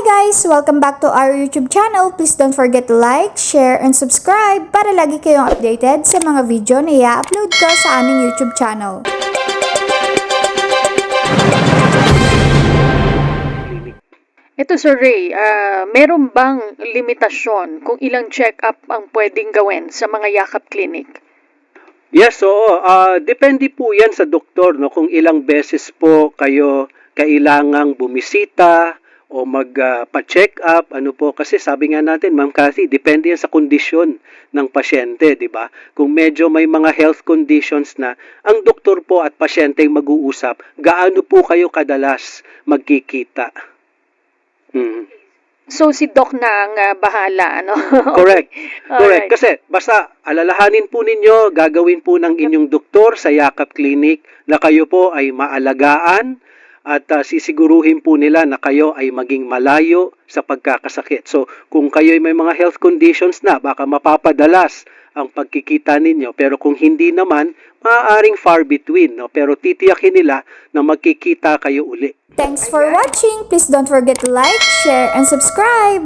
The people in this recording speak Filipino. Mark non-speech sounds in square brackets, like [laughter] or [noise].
guys! Welcome back to our YouTube channel. Please don't forget to like, share, and subscribe para lagi kayong updated sa mga video na i-upload ko sa aming YouTube channel. Ito Sir Ray, ah, meron bang limitasyon kung ilang check-up ang pwedeng gawin sa mga yakap clinic? Yes, oo. Ah, depende po yan sa doktor no, kung ilang beses po kayo kailangang bumisita o magpa-check up, ano po. Kasi sabi nga natin, Ma'am Cathy, depende yan sa kondisyon ng pasyente, di ba? Kung medyo may mga health conditions na, ang doktor po at pasyente mag-uusap, gaano po kayo kadalas magkikita? Mm. So si Doc na ang ah, bahala, ano? [laughs] Correct. Correct. Alright. Kasi basta alalahanin po ninyo, gagawin po ng inyong doktor sa Yakap Clinic na kayo po ay maalagaan at ah, sisiguruhin po nila na kayo ay maging malayo sa pagkakasakit. So, kung kayo ay may mga health conditions na, baka mapapadalas ang pagkikita ninyo. Pero kung hindi naman, maaaring far between. No? Pero titiyakin nila na magkikita kayo uli. Thanks for watching! Please don't forget to like, share, and subscribe!